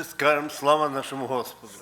скажемо слава нашому Господу.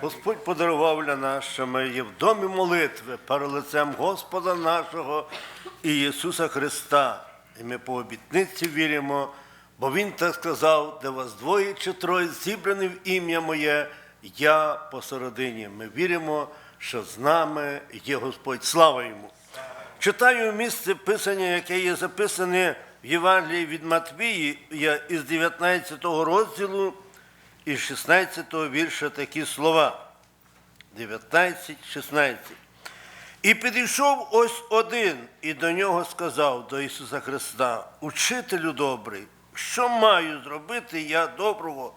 Господь подарував для нас, що ми є в домі молитви перед лицем Господа нашого і Ісуса Христа. І ми по обітниці віримо, бо Він так сказав, де вас двоє чи троє зібрані в ім'я моє, я посередині. Ми віримо, що з нами є Господь. Слава йому! Читаю місце писання, яке є записане в Євангелії від Матвії із 19 розділу і 16 вірша такі слова. 19, 16. І підійшов ось один, і до нього сказав до Ісуса Христа: Учителю добрий, що маю зробити я доброго,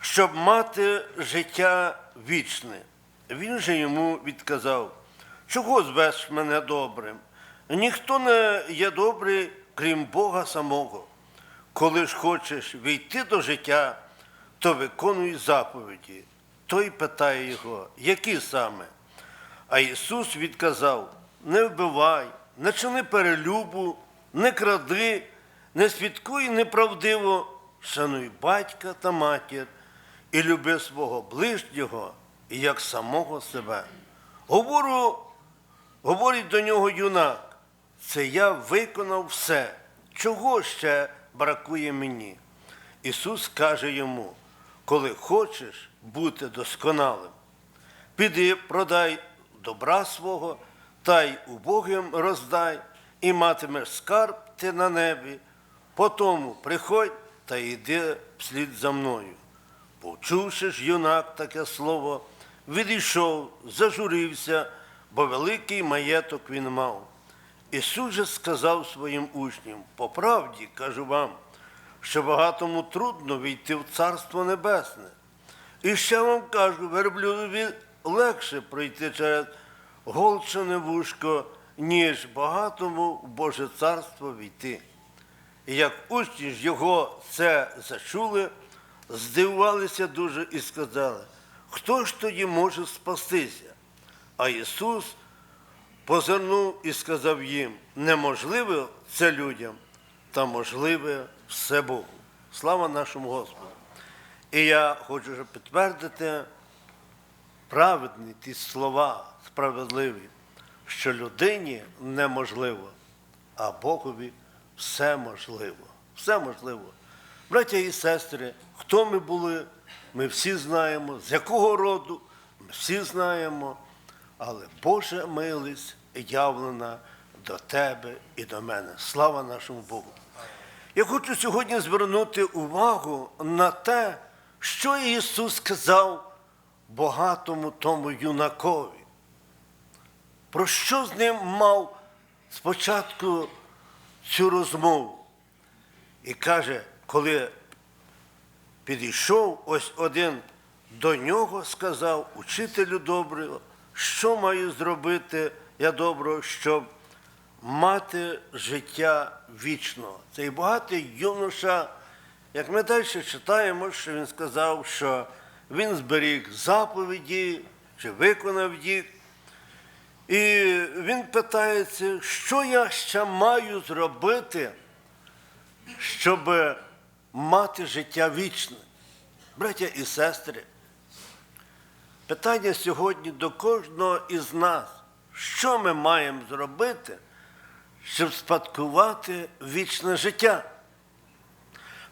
щоб мати життя вічне? Він же йому відказав: Чого звеш мене добрим? Ніхто не є добрий, крім Бога самого. Коли ж хочеш війти до життя, то виконуй заповіді. Той питає його, які саме? А Ісус відказав: не вбивай, не чини перелюбу, не кради, не свідкуй неправдиво, шануй батька та матір і люби свого ближнього як самого себе. Говорю, говорить до нього юнак, це я виконав все. Чого ще бракує мені? Ісус каже йому, коли хочеш бути досконалим, піди, продай добра свого, та й убогим роздай, і матимеш скарб ти на небі. Потому приходь та йди вслід за мною. Почувши ж юнак таке слово, відійшов, зажурився, бо великий маєток він мав. Ісус же сказав своїм учням, по правді кажу вам, що багатому трудно війти в Царство Небесне. І ще вам кажу, верблюдові легше пройти через голчане вушко, ніж багатому в Боже царство війти. І як учні ж його це зачули, здивувалися дуже і сказали, хто ж тоді може спастися? А Ісус позирнув і сказав їм, неможливе це людям, та можливе все Богу. Слава нашому Господу! І я хочу підтвердити праведні ті слова справедливі, що людині неможливо, а Богові все можливо. Все можливо. Браття і сестри, хто ми були, ми всі знаємо, з якого роду, ми всі знаємо, але Божа милість явлена до тебе і до мене. Слава нашому Богу! Я хочу сьогодні звернути увагу на те, що Ісус сказав багатому тому юнакові. Про що з ним мав спочатку цю розмову? І каже, коли підійшов ось один до нього, сказав, учителю доброго, що маю зробити я доброго, щоб мати життя вічного. Цей багатий юноша, як ми далі читаємо, що він сказав, що він зберіг заповіді чи виконав їх. І він питається, що я ще маю зробити, щоб мати життя вічне. Браття і сестри, питання сьогодні до кожного із нас, що ми маємо зробити, щоб спадкувати вічне життя.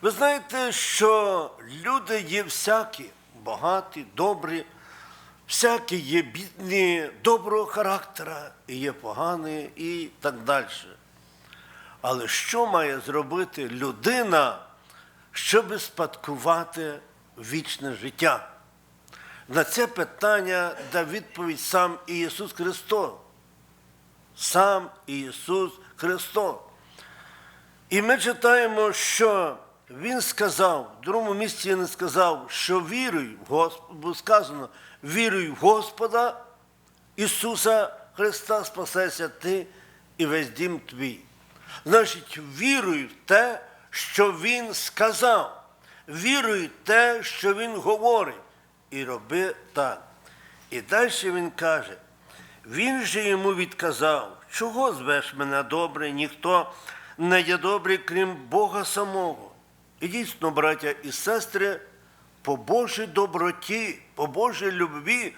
Ви знаєте, що люди є всякі, багаті, добрі, всякі є бідні, доброго характера, і є погані і так далі. Але що має зробити людина, щоб спадкувати вічне життя? На це питання дав відповідь сам Ісус Христос. Сам Ісус Христос. І ми читаємо, що Він сказав, в другому місці не сказав, що віруй в Господа, сказано, віруй в Господа Ісуса Христа, спасайся ти і весь дім твій. Значить, віруй в те, що Він сказав, віруй в те, що Він говорить, і роби так. І далі він каже, він же йому відказав, чого звеш мене добре, ніхто не є добрий, крім Бога самого. І дійсно, браття і сестри, по Божій доброті, по Божій любві,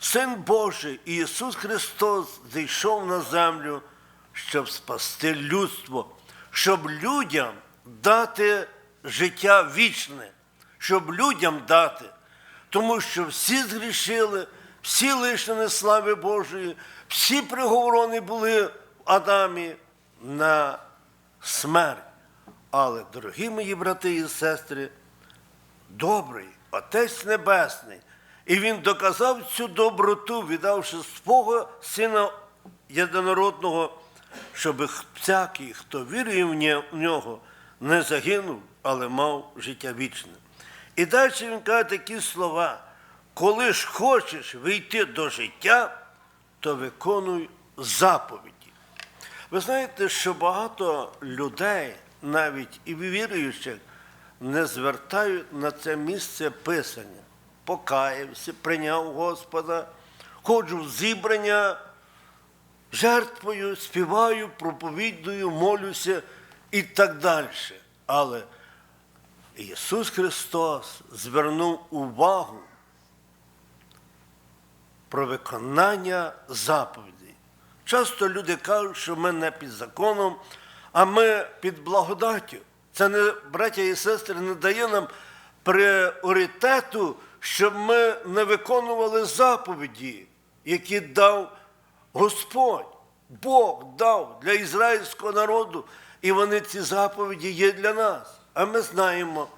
Син Божий Ісус Христос зійшов на землю, щоб спасти людство, щоб людям дати життя вічне, щоб людям дати. Тому що всі згрішили, всі лишені слави Божої, всі приговорені були в Адамі на смерть. Але, дорогі мої брати і сестри, добрий Отець Небесний, і Він доказав цю доброту, віддавши свого Сина єдинородного, щоб всякий, хто вірує в нього, не загинув, але мав життя вічне. І далі він каже такі слова: коли ж хочеш вийти до життя, то виконуй заповіді. Ви знаєте, що багато людей, навіть і віруючих, не звертають на це місце писання. Покаявся, прийняв Господа, ходжу в зібрання, жертвою, співаю, проповідую, молюся і так далі. Але Ісус Христос звернув увагу про виконання заповідей. Часто люди кажуть, що ми не під законом, а ми під благодаттю. Це не, браття і сестри, не дає нам пріоритету, щоб ми не виконували заповіді, які дав Господь. Бог дав для ізраїльського народу, і вони ці заповіді є для нас. А ми знаємо,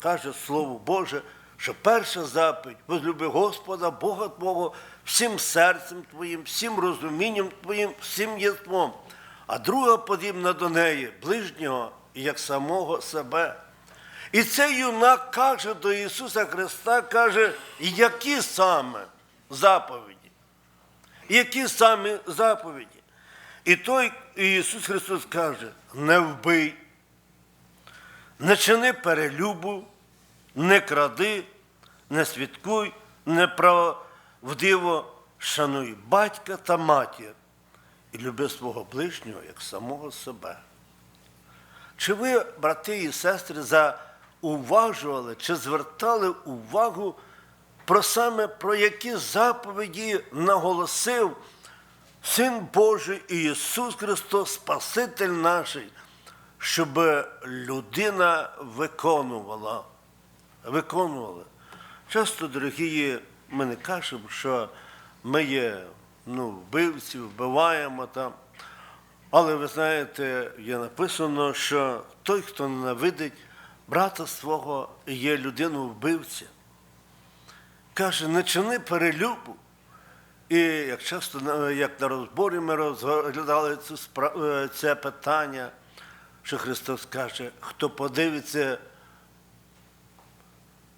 каже Слово Боже, що перша заповідь возлюби Господа, Бога Твого, всім серцем Твоїм, всім розумінням Твоїм, всім єством. А друга подібна до неї, ближнього, як самого себе. І цей юнак каже до Ісуса Христа, каже, які саме заповіді? Які саме заповіді? І той Ісус Христос каже: не вбий, не чини перелюбу, не кради, не свідкуй, не правдиво, шануй батька та матір і люби свого ближнього як самого себе. Чи ви, брати і сестри, зауважували чи звертали увагу про саме про які заповіді наголосив Син Божий Ісус Христос, Спаситель наш, щоб людина виконувала. виконувала. Часто, дорогі, ми не кажемо, що ми є ну, вбивці, вбиваємо там. Але ви знаєте, є написано, що той, хто ненавидить брата свого, є людину вбивця. Каже, не чини перелюбу. І як часто на- як на розборі ми розглядали цю спра- е, це питання, що Христос каже, хто подивиться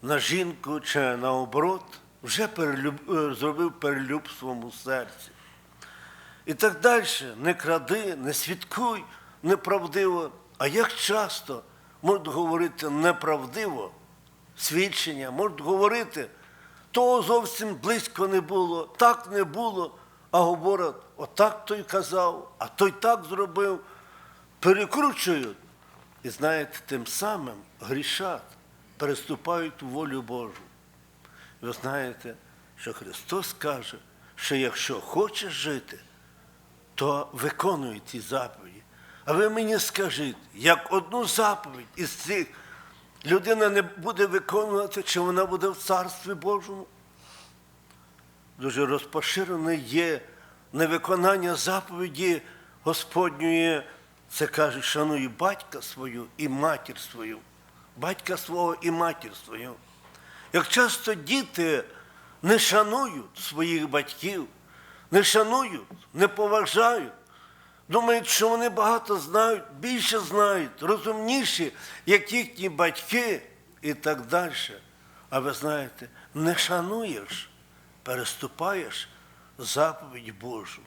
на жінку чи наоборот, вже перелюб, е, зробив перелюб в своєму серці. І так далі. Не кради, не свідкуй неправдиво. А як часто можуть говорити неправдиво свідчення, можуть говорити, того зовсім близько не було, так не було, а говорять, отак той казав, а той так зробив. Перекручують. І знаєте, тим самим грішать, переступають у волю Божу. Ви знаєте, що Христос каже, що якщо хочеш жити, то виконуй ці заповіді. А ви мені скажіть, як одну заповідь із цих людина не буде виконувати, чи вона буде в Царстві Божому? Дуже розпоширене є невиконання заповіді Господньої. Це каже, шануй батька свою і матір свою, батька свого і матір свою. Як часто діти не шанують своїх батьків, не шанують, не поважають, думають, що вони багато знають, більше знають, розумніші, як їхні батьки і так далі. А ви знаєте, не шануєш, переступаєш заповідь Божу.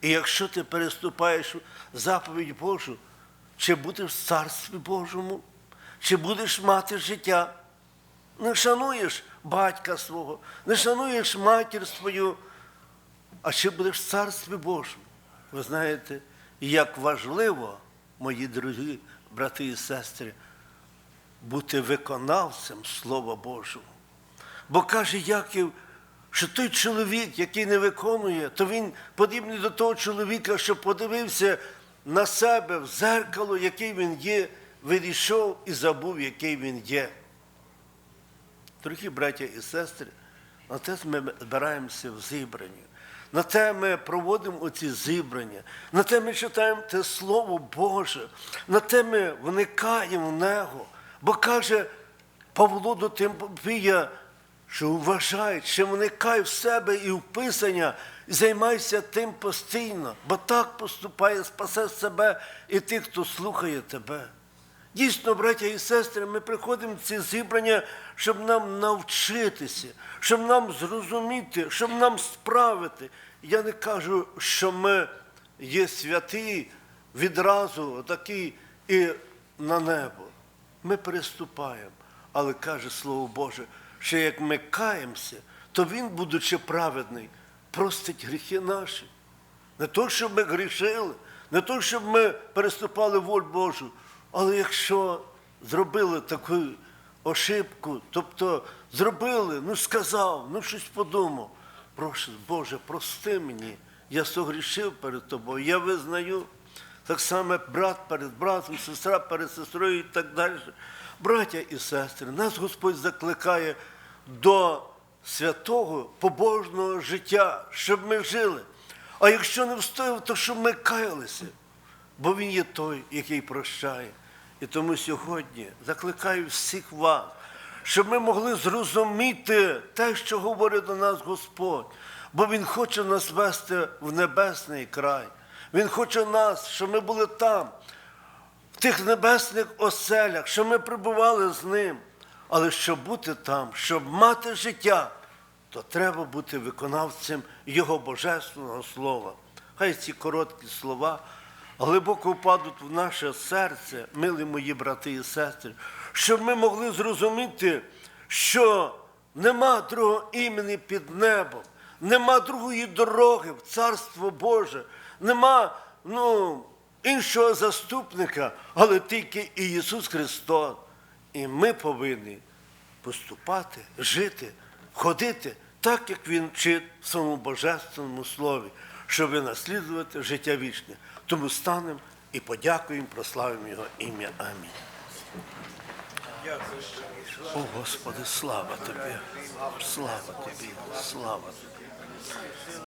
І якщо ти переступаєш заповідь Божу, чи будеш в Царстві Божому, чи будеш мати життя, не шануєш батька свого, не шануєш матір свою, а чи будеш в Царстві Божому. Ви знаєте, як важливо, мої дорогі брати і сестри, бути виконавцем Слова Божого. Бо каже Яків, що той чоловік, який не виконує, то він подібний до того чоловіка, що подивився на себе в зеркало, який він є, вирішов і забув, який він є. Дорогі браття і сестри, на те ми збираємося в зібранні. На те ми проводимо оці зібрання, на те ми читаємо те Слово Боже, на те ми вникаємо в нього. Бо каже Павло до Тимофія, що вважай, що вникай в себе і в Писання, і займайся тим постійно, бо так поступає, спасе себе і тих, хто слухає тебе. Дійсно, браття і сестри, ми приходимо в ці зібрання, щоб нам навчитися, щоб нам зрозуміти, щоб нам справити. Я не кажу, що ми є святі відразу такі і на небо. Ми переступаємо, але каже Слово Боже, що як ми каємося, то Він, будучи праведний, простить гріхи наші. Не то, щоб ми грішили, не то, щоб ми переступали воль Божу, але якщо зробили таку ошибку, тобто зробили, ну сказав, ну щось подумав, прошу, Боже, прости мені, я согрішив перед тобою, я визнаю. Так само брат перед братом, сестра перед сестрою і так далі. Браття і сестри, нас Господь закликає до святого побожного життя, щоб ми жили. А якщо не встояв, то щоб ми каялися, бо Він є той, який прощає. І тому сьогодні закликаю всіх вас, щоб ми могли зрозуміти те, що говорить до нас Господь, бо Він хоче нас вести в небесний край. Він хоче нас, щоб ми були там, в тих небесних оселях, щоб ми прибували з ним. Але щоб бути там, щоб мати життя, то треба бути виконавцем Його Божественного Слова. Хай ці короткі слова глибоко впадуть в наше серце, милі мої брати і сестри, щоб ми могли зрозуміти, що нема другого імені під небом, нема другої дороги в Царство Боже, нема ну, іншого заступника, але тільки і Ісус Христос. І ми повинні поступати, жити, ходити так, як Він вчить в своєму божественному слові, щоб наслідувати життя вічне. Тому станемо і подякуємо, прославимо Його ім'я. Амінь. О Господи, слава Тобі, слава Тобі, слава Тобі.